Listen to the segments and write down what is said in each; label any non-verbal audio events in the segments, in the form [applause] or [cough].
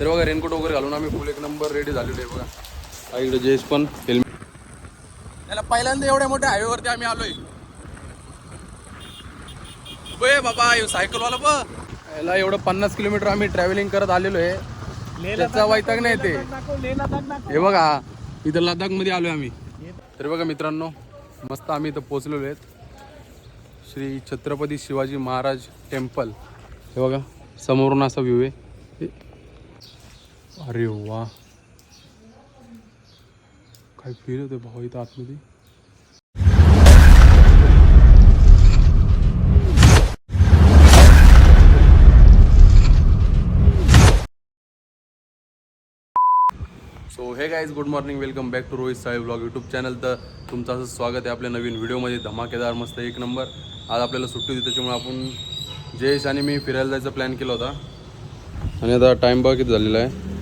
तर बघा रेनकोट वगैरे घालून आम्ही फुल एक नंबर रेडी झालेलो आहे बघा. हा इकडे जयेश पण हेल्मेट त्याला पहिल्यांदा एवढ्या मोठ्या हायवेवरती आम्ही आलोय. बे बाबा सायकलवाला ब याला एवढं पन्नास किलोमीटर आम्ही ट्रॅव्हलिंग करत आलेलो आहे. त्याचा वैताग नाही ते. हे बघा इथं लडाखमध्ये आलोय आम्ही. तर बघा मित्रांनो मस्त आम्ही इथं पोहोचलेलो आहेत. श्री छत्रपती शिवाजी महाराज टेम्पल. हे बघा समोरून असा व्ह्यू आहे. अरे वा. काय फील होते भाऊ इथं आतमध्ये? So hey guys good morning welcome back to Rohit Saheb blog YouTube channel तर तुमचं असं स्वागत आहे आपल्या नवीन व्हिडिओमध्ये धमाकेदार मस्त एक नंबर आज आपल्याला सुट्टी होती त्याच्यामुळे आपण जयेश आणि मी फिरायला जायचा प्लॅन केला होता. आणि आता टाईम बघ किती झालेला आहे.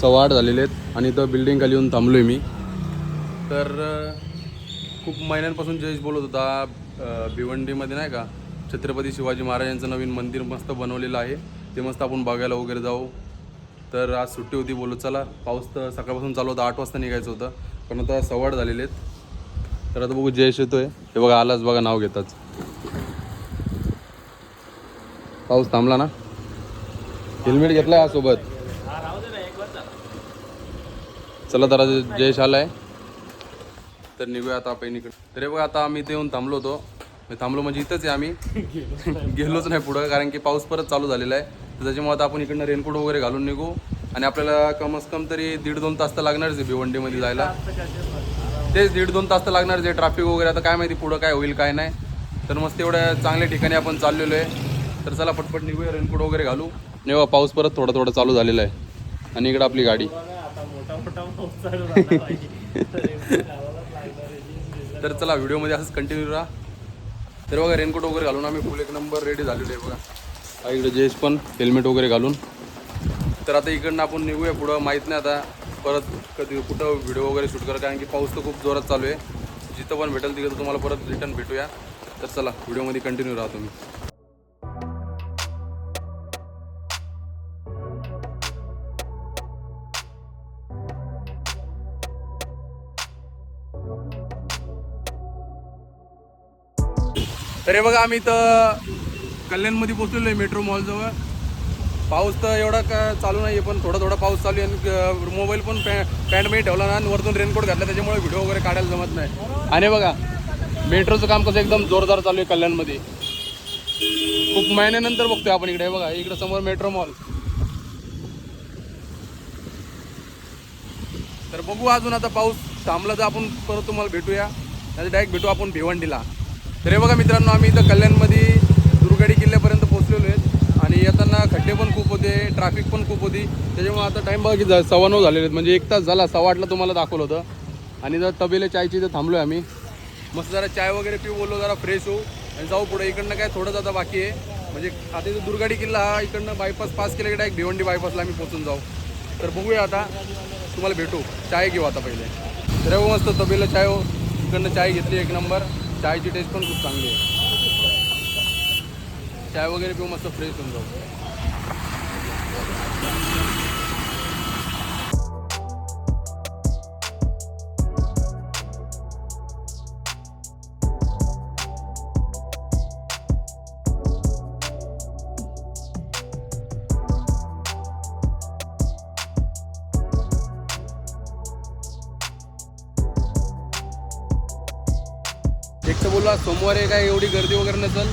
सव्वा आठ झालेले आहेत आणि इथं बिल्डिंग खाली येऊन थांबलो आहे मी. तर खूप महिन्यांपासून जयेश बोलत होता भिवंडीमध्ये नाही का छत्रपती शिवाजी महाराजांचं नवीन मंदिर मस्त बनवलेलं आहे ते मस्त आपण बघायला वगैरे जाऊ. तर आज सुट्टी होती बोलू चला पाऊस तर सकाळपासून चालू होता आठ वाजता निघायचं होतं पण आता सवाड झालेले आहेत. तर आता बघू जयेश येतोय. हे बघा आलाच बघा नाव घेताच. पाऊस थांबला ना? हेल्मेट घेतलाय सोबत. चला तर जयश आला आलाय तर निघूया आता आपण इकडे. तरी बघा आता आम्ही इथे येऊन थांबलो होतो. मी थांबलो म्हणजे इथंच आहे आम्ही. गेलोच नाही पुढं कारण की पाऊस परत चालू झालेला आहे. त्याच्यामुळे आता आपण इकडनं रेनकोट वगैरे घालून निघू. आणि आपल्याला कमस कम तरी दीड दोन तास तर लागणारच आहे भिवंडीमध्ये जायला. तेच दीड दोन तास तर लागणारच आहे. ट्रॅफिक वगैरे आता काय माहिती पुढं काय होईल काय नाही. तर मस्त एवढ्या चांगल्या ठिकाणी आपण चाललेलो आहे. तर चला पटपट निघूया रेनकोट वगैरे घालू. नेवा पाऊस परत थोडा थोडा चालू झालेला आहे. आणि इकडं आपली गाडी. तर चला व्हिडिओमध्ये असंच कंटिन्यू राहा तर बघा रेनकोट वगैरे घालून आम्ही फुल एक नंबर रेडी झालेलो आहे बघा. इकडे जेस पण हेल्मेट वगैरे घालून. तर आता इकडनं आपण निघूया पुढं. माहीत नाही आता परत कधी कुठं व्हिडिओ वगैरे शूट करा कारण की पाऊस तर खूप जोरात चालू आहे. जिथं पण भेटेल तिथं तुम्हाला परत रिटर्न भेटूया. तर चला व्हिडिओमध्ये कंटिन्यू राहा तुम्ही. हे बघा आम्ही तर कल्याणमध्ये पोचलेलो आहे मेट्रो मॉलजवळ पाऊस तर एवढा का चालू नाही आहे पण थोडा थोडा पाऊस चालू आहे. आणि मोबाईल पण पॅ पॅन्टमध्ये ठेवला ना आणि वरतून रेनकोट घातला त्याच्यामुळे व्हिडिओ वगैरे काढायला जमत नाही. आणि बघा मेट्रोचं काम कसं एकदम जोरदार चालू आहे कल्याणमध्ये. खूप महिन्यानंतर बघतोय आपण इकडे बघा इकडे समोर मेट्रो मॉल तर बघू अजून आता पाऊस थांबला तर आपण परत तुम्हाला भेटूया. नाही डायरेक्ट भेटू आपण भिवंडीला. तर हे बघा मित्रांनो आम्ही इथं कल्याणमध्ये दुर्गाडी किल्ल्यापर्यंत पोहोचलेलो आहेत आणि येताना खड्डे पण खूप होते ट्रॅफिक पण खूप होती. त्याच्यामुळे आता टाईम बघा की सव्वा नऊ झालेले आहेत. म्हणजे एक तास झाला सव्वा आठला तुम्हाला दाखवलं होतं. आणि जर तबेले चायची इथं थांबलो आहे आम्ही. मस्त जरा चाय वगैरे पिऊ बोललो जरा फ्रेश होऊ आणि जाऊ पुढे. इकडनं काय थोडंच आता बाकी आहे. म्हणजे आता इथं दुर्गाडी किल्ला हा इकडनं बायपास पास केला की डायरेक्ट भिवंडी बायपासला आम्ही पोचून जाऊ. तर बघूया आता. तुम्हाला भेटू. चाय घेऊ आता पहिले. तर मस्त तबेला चाय हो. इकडनं चाय घेतली एक नंबर चायची टेस्ट पण खूप चांगली आहे. चाय वगैरे पिऊ मस्त फ्रेश होऊन जाऊ. बोलला सोमवारी काय एवढी गर्दी वगैरे नसेल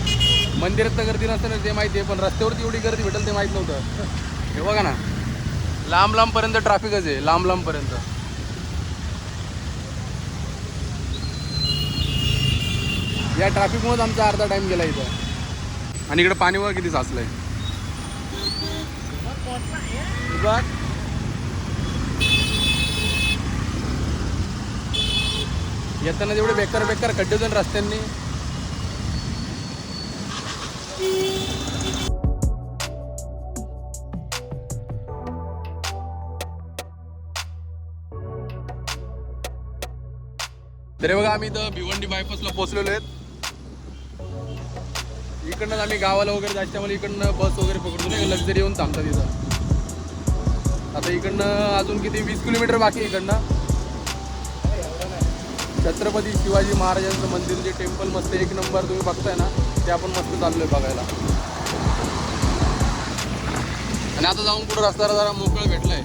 मंदिरात तर गर्दी नसेल ते माहिती आहे पण रस्त्यावरती एवढी गर्दी भेटेल ते माहीत नव्हतं. हे बघा ना लांब लांबपर्यंत ट्रॅफिकच आहे लांब लांबपर्यंत या ट्रॅफिकमुळेच आमचा अर्धा टाइम गेला इथं. आणि इकडे पाणी बघा किती साचलंय. येताना जेवढे बेकार बेकार खड्डे होते रस्त्यांनी. तरी बघा आम्ही इथं भिवंडी बायपासला पोहोचलेलो आहेत. इकडनं आम्ही गावाला वगैरे जायचं त्यामुळे इकडनं बस वगैरे पकडतो नाही लक्झरी येऊन थांबतात इथं. आता इकडनं अजून किती वीस किलोमीटर बाकी इकडनं. छत्रपती शिवाजी महाराजांचं मंदिर जे टेम्पल मस्त एक नंबर तुम्ही बघताय ना ते आपण मस्त चाललोय बघायला. आणि आता जाऊन पुढे रस्त्याला जरा मोकळं भेटलंय.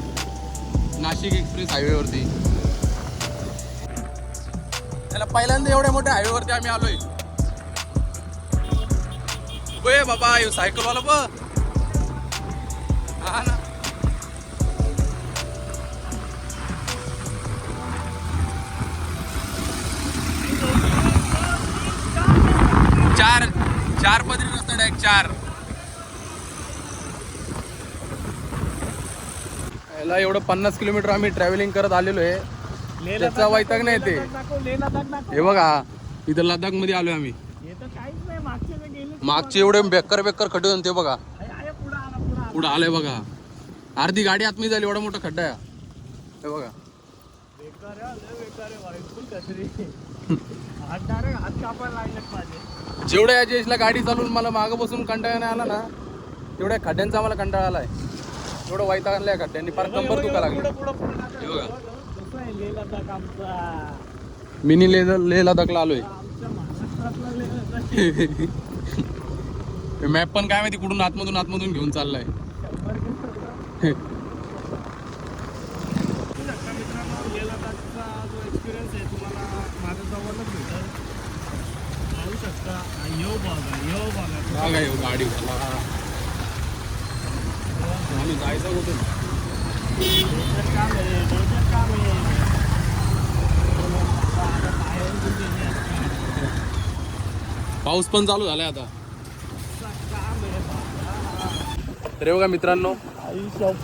नाशिक एक्सप्रेस हायवेवरती. त्याला पहिल्यांदा एवढ्या मोठ्या हायवेवरती आम्ही आलोय. बे बाबा सायकल सायकलवाला ब हा ना. चार पदरी रस्ता डायरेक्ट चार. याला एवढं पन्नास किलोमीटर आम्ही ट्रॅव्हलिंग करत आलेलो आहे. त्याचा वैताग नाही ते. हे बघा इथं लडाखमध्ये आलोय आम्ही. मागचे एवढे बेकार बेकार खड्डे होते ते बघा. पुढं आलंय बघा. अर्धी गाडी आतमध्ये झाली एवढा मोठा खड्डा आहे. हे बघा. जेवढ्या या जेसला गाडी चालवून मला मागं बसून कंटाळा नाही आला ना तेवढ्या खड्ड्यांचा आम्हाला कंटाळा आलाय एवढं वैताग आणलाय खड्ड्यांनी फार कंबर दुखा लागली हे मिनी ले ले लदाखला आलोय मॅप पण काय माहिती कुठून आतमधून आतमधून घेऊन चाललाय बघा आहे गाडी आम्ही जायचं होतो पाऊस पण चालू झालाय आता. तर बघा मित्रांनो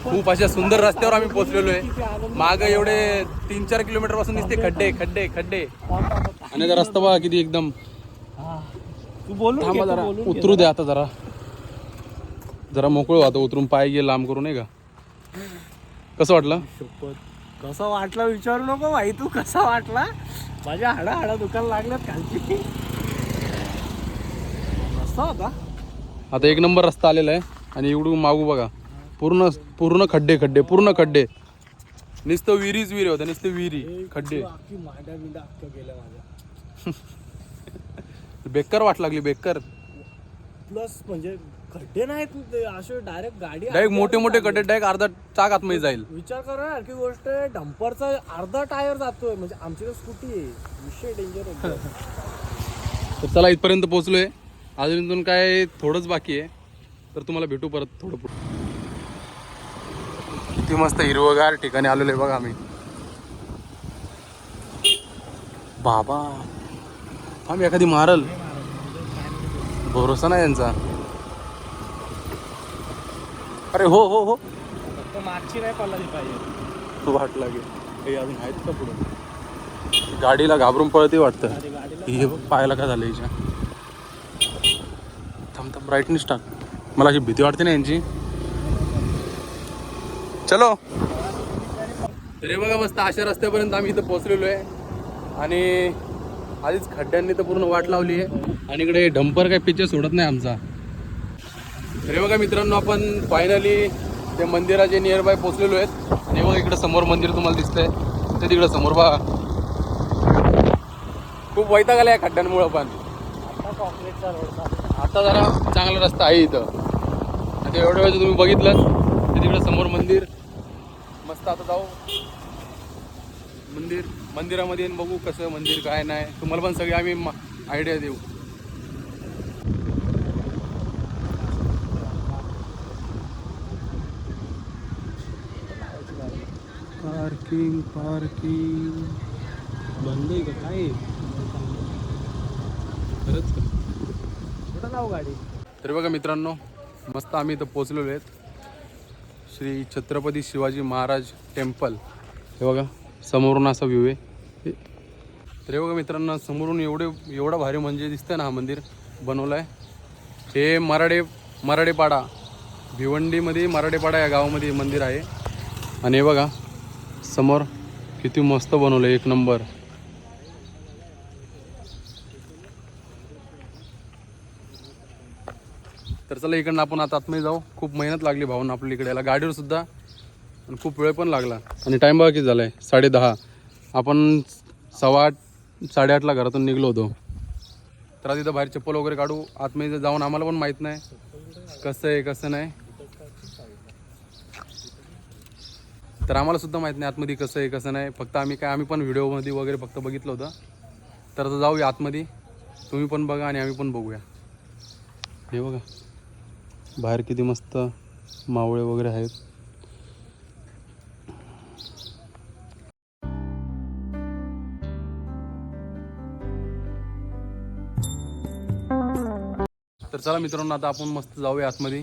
खूप अशा सुंदर रस्त्यावर आम्ही पोहोचलेलो आहे माग एवढे तीन चार किलोमीटरपासून दिसते खड्डे खड्डे खड्डे. आणि आता रस्ता बघा किती एकदम तू बोलू थांबा जरा. उतरू दे आता जरा. जरा मोकळं आता उतरून पाय गे लांब करू नाही का? कसं वाटलं? कसा वाटला विचारू नको भाई तू कसा वाटला? माझ्या हाडा हाडा दुकान लागल्यात खालची. कसा होता. आता एक नंबर रस्ता आलेला आहे आणि इकडून मागू बघा. पूर्ण पूर्ण खड्डे खड्डे पूर्ण खड्डे. नुसतं विहिरीच विहिरी होत्या नुसतं विहिरी खड्डे. मांड्या गेल्या माझ्या. [laughs] बेकार वाट लागली बेकार प्लस म्हणजे खड्डे नाहीत ते असे डायरेक्ट गाडी डायरेक्ट मोठे मोठे खड्डे डायरेक्ट अर्धा चाक आतमध्ये जाईल. विचार करा की गोष्ट आहे डंपरचा अर्धा टायर जातोय म्हणजे आमची तर स्कूटी आहे. विषय डेंजर आहे. [laughs] तर चला इथपर्यंत पोहोचलोय. अजून इथून काय थोडंच बाकी आहे. तर तुम्हाला भेटू परत थोडं पुढं. किती मस्त हिरवगार ठिकाणी आलेलो आहे बघा आम्ही. बाबा. आम्ही एखादी मारल. भरोसा नाही यांचा. अरे हो हो हो. फक्त मागची नाही पडला पाहिजे. वाट लागेल. काही अजून आहेत का पुढे? गाडीला घाबरून पळते वाटतं. हे पायाला काय झालं हिच्या. थांब थांब ब्राईटनेस टाक. मला अशी भीती वाटते ना यांची. चलो. तरी बघा मस्त अशा रस्त्यापर्यंत आम्ही इथं पोहोचलेलो आहे. आणि आधीच खड्ड्यांनी तर पूर्ण वाट लावली आहे. आणि इकडे डंपर काही पिक्चर सोडत नाही आमचा. अरे बघा मित्रांनो आपण फायनली ते मंदिराचे नियर बाय पोहोचलेलो आहेत. आणि बघा इकडं समोर मंदिर तुम्हाला दिसतंय. ते तिकडं समोर बघा. खूप वैताग आला या खड्ड्यांमुळं पण. आता जरा चांगला रस्ता आहे इथं. आता एवढ्या वेळेस तुम्ही बघितलं ते तिकडं समोर मंदिर. मस्त आता जाऊ. मंदिर मंदिरामध्ये येऊन बघू कसं मंदिर काय नाही. तुम्हाला पण सगळे आम्ही आयडिया देऊ. पार्किंग पार्किंग बंद आहे का? काय? खरंच कुठं जाऊ गाडी? तर बघा मित्रांनो मस्त आम्ही इथं पोचलेलो आहेत. श्री छत्रपती शिवाजी महाराज टेम्पल. हे बघा. समोरून असा व्ह्यू आहे. तर हे बघा मित्रांनो समोरून एवढे एवढा भारी म्हणजे दिसतंय ना हा मंदिर बनवलं आहे हे मराडे मराडेपाडा भिवंडीमध्ये मराडेपाडा या गावामध्ये हे मंदिर आहे. आणि हे बघा समोर किती मस्त बनवलं एक नंबर. तर चला इकडनं आपण आता आतमध्ये जाऊ. खूप मेहनत लागली भाऊन आपल्या इकडे याला गाडीवर सुद्धा आणि खूप वेळ पण लागला. आणि टाईम बघा किती झाला आहे साडे दहा. आपण सव्वा आठ साडेआठला घरातून निघलो होतो. तर तिथं बाहेर चप्पल वगैरे काढू. आतमध्ये जाऊन आम्हाला पण माहीत नाही. कसं आहे कसं नाही. तर आम्हाला सुद्धा माहीत नाही आतमध्ये कसं आहे कसं नाही. फक्त आम्ही काय आम्ही पण व्हिडिओमध्ये वगैरे फक्त बघितलं होतं. तर आता जाऊया आतमध्ये. तुम्ही पण बघा आणि आम्ही पण बघूया. हे बघा. बाहेर किती मस्त मावळे वगैरे आहेत. तर चला मित्रांनो आता आपण मस्त जाऊया आतमध्ये.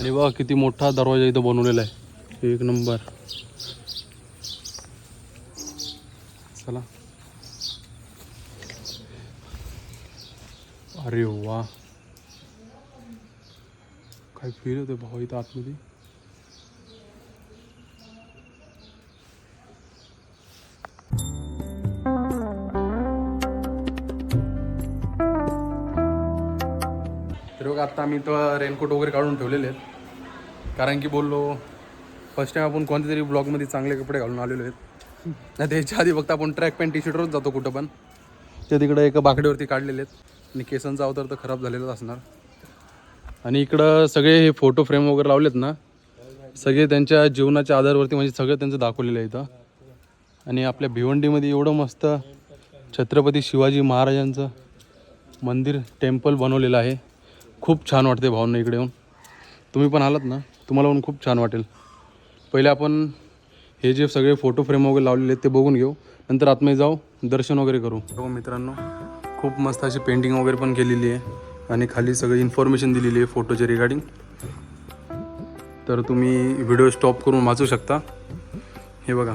आणि बघा किती मोठा दरवाजा इथं बनवलेला आहे. एक नंबर. चला. अरे वा. काय फील होते भाऊ इथं आतमध्ये? आता आम्ही तो रेनकोट वगैरे काढून ठेवलेले आहेत. कारण की बोललो फर्स्ट टाइम आपण कोणत्या तरी ब्लॉगमध्ये चांगले कपडे घालून आलेलो आहेत. नाही त्याच्या आधी फक्त आपण ट्रॅक पॅन्ट टी शर्टवरच जातो कुठं पण. ते तिकडं एका बाकड्यावरती काढलेले आहेत. आणि केसांचा अवतार तर खराब झालेलाच असणार. आणि इकडं सगळे हे फोटो फ्रेम वगैरे लावलेत ना सगळे त्यांच्या जीवनाच्या आधारवरती म्हणजे सगळं त्यांचं दाखवलेलं आहे इथं. आणि आपल्या भिवंडीमध्ये एवढं मस्त छत्रपती शिवाजी महाराजांचं मंदिर टेम्पल बनवलेलं आहे. खूप छान वाटते भावना इकडे येऊन. तुम्ही पण आलात ना तुम्हाला पण खूप छान वाटेल. पहिले आपण हे जे सगळे फोटो फ्रेम वगैरे लावलेले आहेत ते बघून घेऊ नंतर आतमध्ये जाऊ दर्शन वगैरे करू. हो मित्रांनो खूप मस्त अशी पेंटिंग वगैरे पण केलेली आहे आणि खाली सगळी इन्फॉर्मेशन दिलेली आहे फोटोच्या रिगार्डिंग तर तुम्ही व्हिडिओ स्टॉप करून वाचू शकता. हे बघा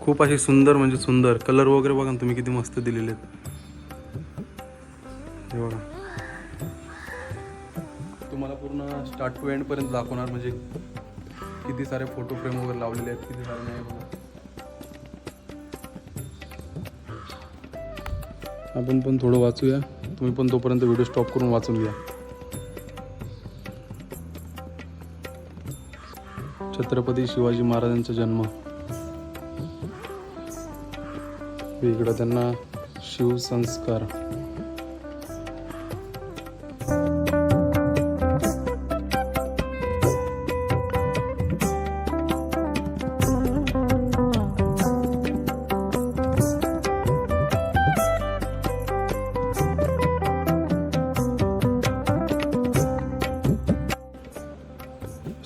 खूप असे सुंदर म्हणजे सुंदर कलर वगैरे बघा तुम्ही किती मस्त दिलेले आहेत. हे बघा. पूर्ण स्टार्ट टू एंडपर्यंत दाखवणार. म्हणजे किती सारे फोटो फ्रेम वगैरे लावलेले आहेत किती सारे नाही बघा. आपण पण थोडं वाचूया. तुम्ही पण तोपर्यंत व्हिडिओ स्टॉप करून वाचून घ्या. छत्रपती शिवाजी महाराजांचा जन्म. इकडं त्यांना शिवसंस्कार.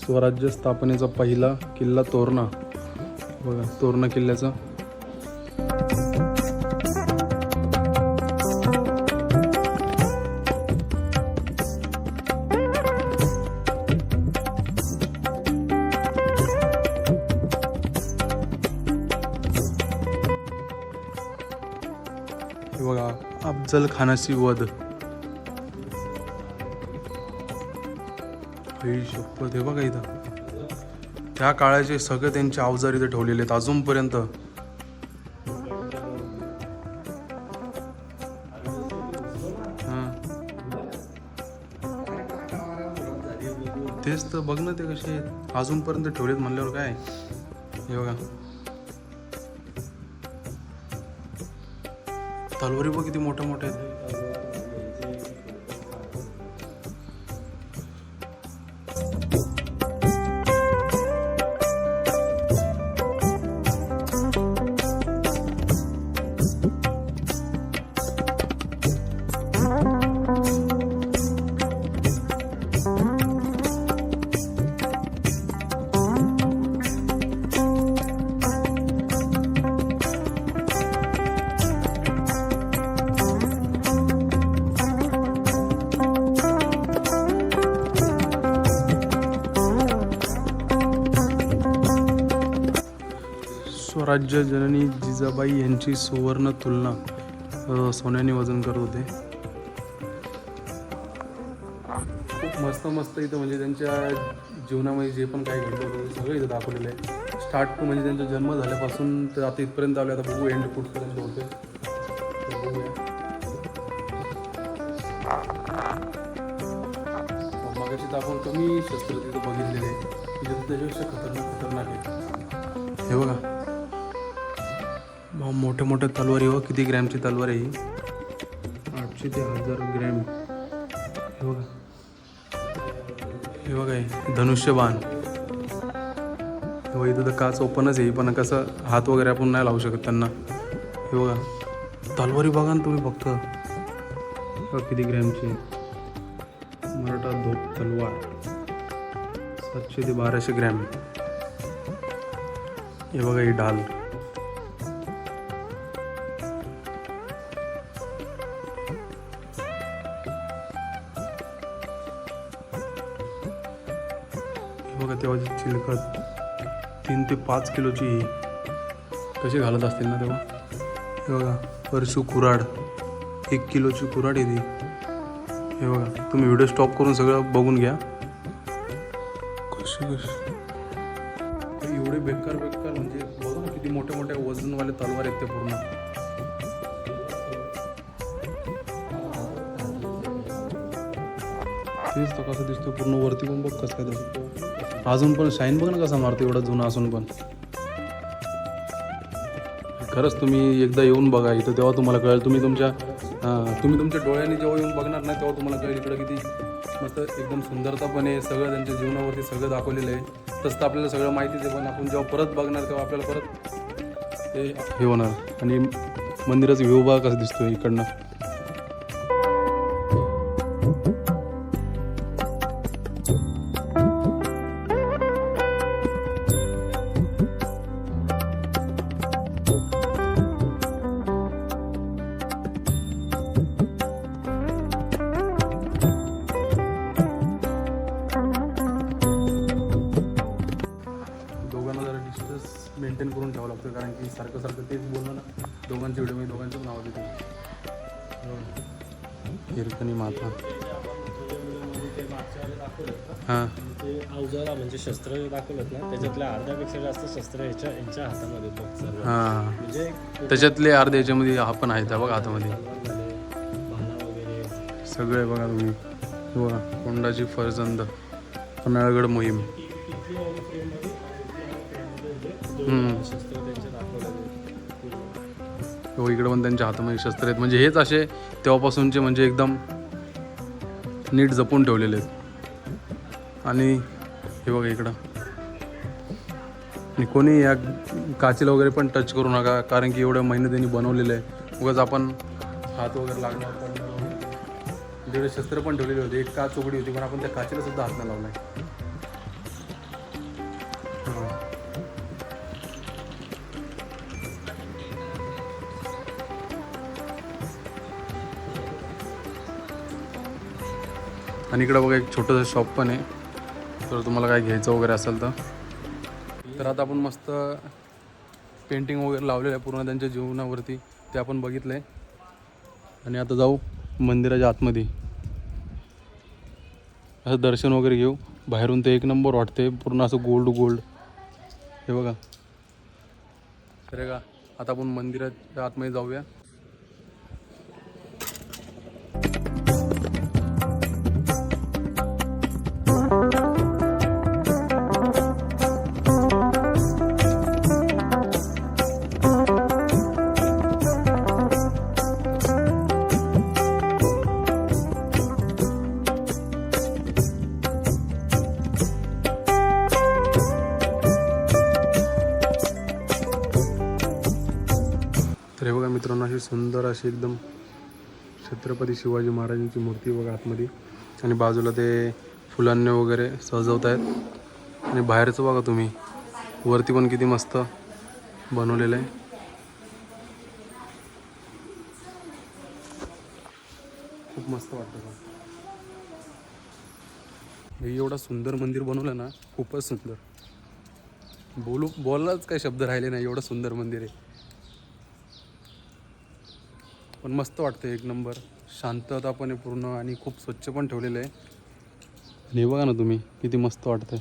स्वराज्य स्थापनेचा पहिला किल्ला तोरणा. बघा तोरणा किल्ल्याचा. बघा अफजल खानाची वध. आई शपथ हे बघा इथं. त्या काळाचे सगळे त्यांचे अवजार इथे ठेवलेले आहेत. अजूनपर्यंत. तेच तर बघ ना ते कसे आहेत अजूनपर्यंत ठेवलेत म्हणल्यावर काय? हे बघा. तलवारी बघ किती मोठ्या मोठ्या आहेत. स्वराज्य जननी जिजाबाई यांची सुवर्ण तुलना सोन्याने वजन करत होते. खूप मस्त मस्त इथं म्हणजे त्यांच्या जीवनामध्ये जे पण काही घडलं होतं ते सगळं इथं दाखवलेलं आहे. स्टार्ट टू म्हणजे त्यांचा जन्म झाल्यापासून तर आता इथपर्यंत आले आता बघू एंड कुठपर्यंत होते मगाशी तर आपण कमी शस्त्र तिथं बघितलेले आहे त्याच्यापेक्षा खतरनाक खतरनाक आहे. हे बघा. मोठ्या मोठ्या तलवारी हो किती ग्रॅमची तलवार आहे ही? आठशे ते हजार ग्रॅम. हे बघा. हे बघा हे धनुष्यबाण. हो इथं तर काच ओपनच आहे पण कसं हात वगैरे आपण नाही लावू शकत त्यांना. हे बघा. तलवारी बघा ना तुम्ही फक्त. किती ग्रॅमची मराठा धोप तलवार. सातशे ते बाराशे ग्रॅम. हे बघा ही ढाल. पाच किलोची ही कशी घालत असतील ना तेव्हा? हे बघा परशू कुराड. एक किलोची कुराड येते हे बघा तुम्ही व्हिडिओ स्टॉप करून सगळं बघून घ्या. कशी कशी? एवढे बेकार बेकार म्हणजे बघा ना किती मोठ्या मोठ्या वजनवाले तलवार आहेत ते पूर्ण. तेच तर कसं दिसतो पूर्ण वरती पण बघ कसं काय दिसतो अजून पण शाईन बघ ना कसा मारतो एवढा जुना असून पण. खरंच तुम्ही एकदा येऊन बघा इथं तेव्हा तुम्हाला कळेल. तुम्ही तुमच्या तुम्ही तुमच्या डोळ्यांनी जेव्हा येऊन बघणार ना तेव्हा तुम्हाला कळेल इकडं किती मस्त एकदम सुंदरता पण आहे सगळं त्यांच्या जीवनावरती सगळं दाखवलेलं आहे. तसं तर आपल्याला सगळं माहितीच आहे पण आपण जेव्हा परत बघणार तेव्हा आपल्याला परत ते हे होणार. आणि मंदिराचा व्ह्यू बघा कसं दिसतोय इकडनं. त्याच्यातले अर्धे याच्यामध्ये हा पण आहेत त्या बघा हातामध्ये. सगळे बघा तुम्ही. बघा कोंडाची फरजंद पन्हाळगड मोहीम. हो इकडे पण त्यांच्या हातामध्ये शस्त्र आहेत. म्हणजे हेच असे तेव्हापासूनचे म्हणजे एकदम नीट जपून ठेवलेले आहेत. आणि हे बघा इकडं. आणि कोणी या काचेला वगैरे पण टच करू नका कारण की एवढ्या मेहनतीने बनवलेलं आहे. उगाच आपण हात वगैरे लागणार पण जेवढे शस्त्र पण ठेवलेले होते एक काच उघडी होती पण आपण त्या काचेला सुद्धा हात नाही लावला आणि इकडं बघा एक छोटंसं शॉप पण आहे. तर तुम्हाला काय घ्यायचं वगैरे असेल तर. तर आता आपण मस्त पेंटिंग वगैरे लावलेलं आहे पूर्ण त्यांच्या जीवनावरती. ते आपण बघितलं आहे आणि आता जाऊ मंदिराच्या आतमध्ये. असं दर्शन वगैरे घेऊ. बाहेरून ते एक नंबर वाटते पूर्ण असं गोल्ड गोल्ड हे बघा. खरे का? आता आपण मंदिराच्या आतमध्ये जाऊया. अतिशय सुंदर अशी एकदम छत्रपती शिवाजी महाराजांची मूर्ती बघा आतमध्ये. आणि बाजूला ते फुलांनी वगैरे सजवत आहेत आणि बाहेरचं बघा तुम्ही. वरती पण किती मस्त बनवलेलं आहे. खूप मस्त वाटतं हे एवढं सुंदर मंदिर बनवलं ना खूपच सुंदर. बोलू बोलायलाच काही शब्द राहिले नाही एवढं सुंदर मंदिर आहे. पण मस्त वाटतं एक नंबर. शांततापणे पूर्ण आणि खूप स्वच्छ पण ठेवलेलं आहे. आणि हे बघा ना तुम्ही किती मस्त वाटतं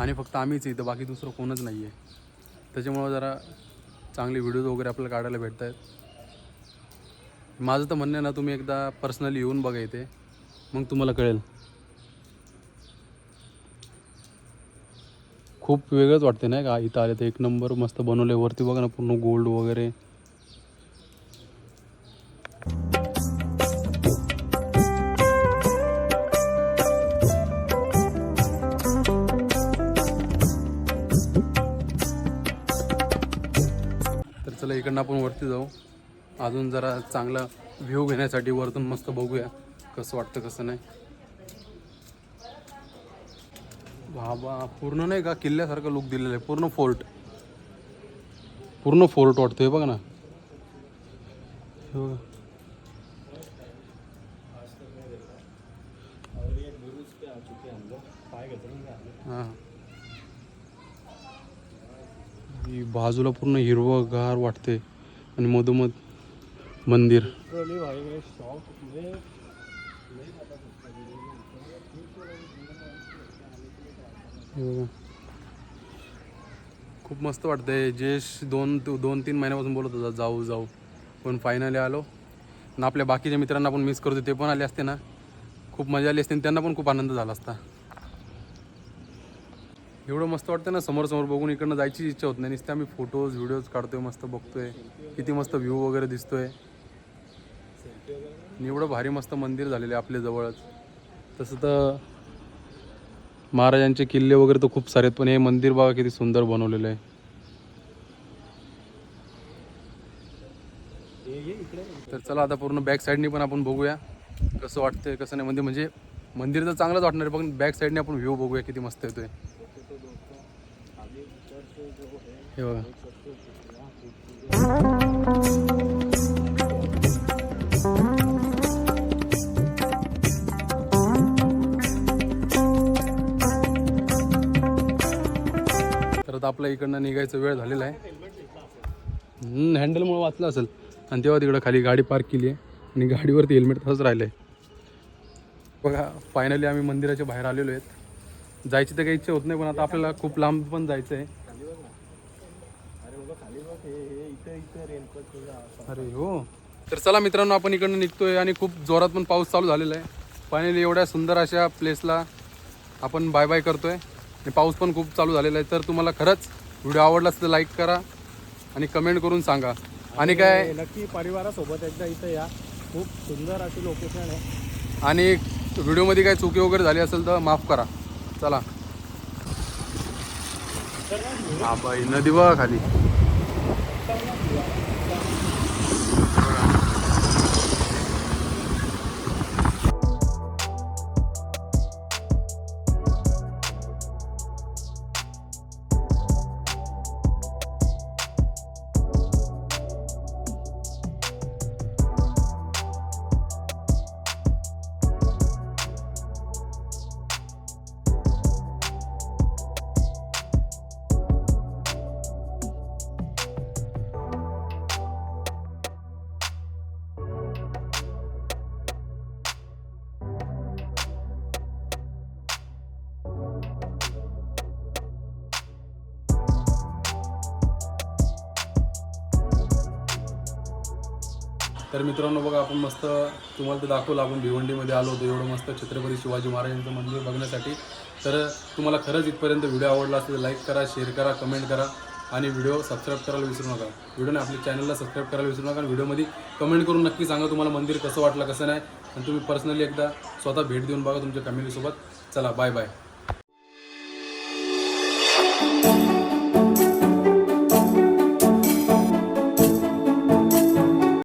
आणि फक्त आम्हीच इथं बाकी दुसरं कोणच नाही आहे त्याच्यामुळं जरा चांगले व्हिडिओज वगैरे आपल्याला काढायला भेटत आहेत माझं तर म्हणणं आहे ना तुम्ही एकदा पर्सनली येऊन बघा इथे. मग तुम्हाला कळेल. खूप वेगळंच वाटते नाही का? इथं आले तर एक नंबर मस्त बनवले वरती बघा ना पूर्ण गोल्ड वगैरे. तर चला इकडनं आपण वरती जाऊ. अजून जरा चांगला व्ह्यू घेण्यासाठी वरतून मस्त बघूया कसं वाटतं कसं नाही. बाबा पूर्ण नाही का किल्ल्यासारखं लुक दिलेलं आहे. पूर्ण फोर्ट. पूर्ण फोर्ट वाटतोय बघ ना. हे बघा. हां. बाजूला पूर्ण हिरवंगार वाटते आणि मधोमध मंदिर Literally भाई मैं शॉक मैं हे बघा. खूप मस्त वाटतंय. जयेश दोन दोन तीन महिन्यापासून बोलत होता जाऊ जाऊ. पण फायनली आलो. आणि आपल्या बाकीच्या मित्रांना पण मिस करतो ते पण आले असते ना. खूप मजा आली असते आणि त्यांना पण खूप आनंद झाला असता. एवढं मस्त वाटतं ना समोर समोर बघून इकडनं जायची इच्छा होत नाही. नुसते आम्ही फोटोज व्हिडिओज काढतोय मस्त बघतोय. किती मस्त व्ह्यू वगैरे दिसतोय. एवढं भारी मस्त मंदिर झालेलं आहे आपल्या जवळच. तसं तर महाराजांचे किल्ले वगैरे तर खूप सारे आहेत पण हे मंदिर बघा किती सुंदर बनवलेलं आहे. तर चला आता पूर्ण बॅक साईडने पण आपण बघूया कसं वाटतंय कसं नाही. म्हणजे म्हणजे मंदिर तर चांगलंच वाटणार आहे पण बॅक साईडने आपण व्ह्यू बघूया किती मस्त येतोय. हे बघा. आपल्या इकडनं निघायचा वेळ झालेला आहे. हँडलमुळे वाचलं असेल. आणि तेव्हा तिकडं खाली गाडी पार्क केली आहे. आणि गाडीवरती हेल्मेट तसंच राहिलं आहे बघा फायनली आम्ही मंदिराच्या बाहेर आलेलो आहेत. जायची तर काही इच्छा होत नाही पण आता आपल्याला खूप लांब पण जायचं आहे. अरे अरे हो. तर चला मित्रांनो आपण इकडनं निघतोय आणि खूप जोरात पण पाऊस चालू झालेला आहे. फायनली एवढ्या सुंदर अशा प्लेसला आपण बाय बाय करतोय. आणि पाऊस पण खूप चालू झालेला आहे. तर तुम्हाला खरंच व्हिडिओ आवडला असेल तर लाईक करा आणि कमेंट करून सांगा. आणि काय? नक्की परिवारासोबत एकदा इथे या. खूप सुंदर अशी लोकेशन आहे. आणि व्हिडिओमध्ये काय चुकी वगैरे झाली असेल तर माफ करा. चला. हा बाई नदी बघा खाली. तर मित्रांनो बघा आपण मस्त तुम्हाला ते दाखवलं आपण भिवंडीमध्ये आलो होतो. एवढं मस्त छत्रपती शिवाजी महाराजांचं मंदिर बघण्यासाठी. तर तुम्हाला खरंच इथपर्यंत व्हिडिओ आवडला असेल लाईक करा शेअर करा कमेंट करा आणि व्हिडिओ सबस्क्राईब करायला विसरू नका. व्हिडिओने आपल्या चॅनलला सबस्क्राईब करायला विसरू नका आणि व्हिडिओमध्ये कमेंट करून नक्की सांगा तुम्हाला मंदिर कसं वाटलं कसं नाही. आणि तुम्ही पर्सनली एकदा स्वतः भेट देऊन बघा तुमच्या फॅमिलीसोबत. चला बाय बाय.